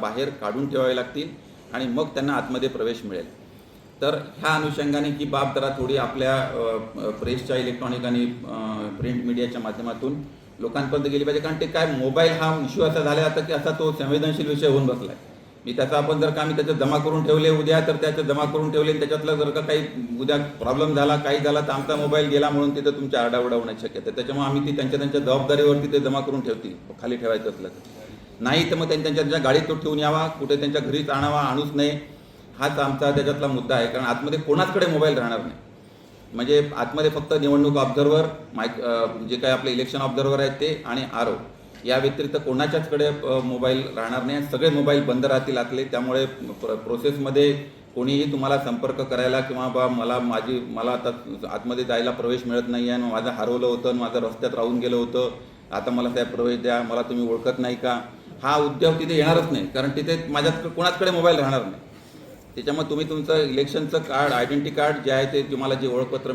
बाहेर काढून ठेवावे लागतील आणि मग त्यांना आतमध्ये प्रवेश मिळेल. तर ह्या अनुषंगाने ही बाब जरा थोडी आपल्या प्रेसच्या इलेक्ट्रॉनिक आणि प्रिंट मीडियाच्या माध्यमातून लोकांपर्यंत गेली पाहिजे. कारण ते काय मोबाईल हा इश्यू असा झाला आता की असा तो संवेदनशील विषय होऊन बसलाय. मी त्याचा आपण जर का मी त्याचं जमा करून ठेवले उद्या तर त्याचं जमा करून ठेवले आणि त्याच्यातलं जर का काही उद्या प्रॉब्लेम झाला काही झाला तर आमचा मोबाईल गेला म्हणून तिथं तुमच्या आरडाओरडा होण्याची शक्यता त्याच्यामुळे आम्ही ती त्यांच्या त्यांच्या जबाबदारीवरती ते जमा करून ठेवतील. खाली ठेवायचं असलं तर. नाही तर मग त्यांच्या त्यांच्या गाडीत तो ठेवून यावा कुठे त्यांच्या घरीच आणावा आणूच नये हाच आमचा त्याच्यातला मुद्दा आहे. कारण आतमध्ये कोणाचकडे मोबाईल राहणार नाही. म्हणजे आतमध्ये फक्त निवडणूक ऑब्झर्वर माईक जे काही आपले इलेक्शन ऑब्झर्वर आहेत ते आणि आरो या व्यतिरिक्त कोणाच्याचकडे मोबाईल राहणार नाही. सगळे मोबाईल बंद राहतील आतले. त्यामुळे प्र- प्रोसेसमध्ये कोणीही तुम्हाला संपर्क करायला किंवा बा मला माझी मला आता आतमध्ये जायला प्रवेश मिळत नाही आहे. माझं हरवलं होतं माझं रस्त्यात राहून गेलं होतं. आता मला त्या प्रवेश द्या. मला तुम्ही ओळखत नाही का? हा उद्योग तिथे येणारच नाही कारण तिथे माझ्यात कोणाचकडे मोबाईल राहणार नाही. त्याच्यामुळे तुम्ही तुमचं इलेक्शनचं कार्ड आयडेंटिटी कार्ड जे आहे ते तुम्हाला जे ओळखपत्र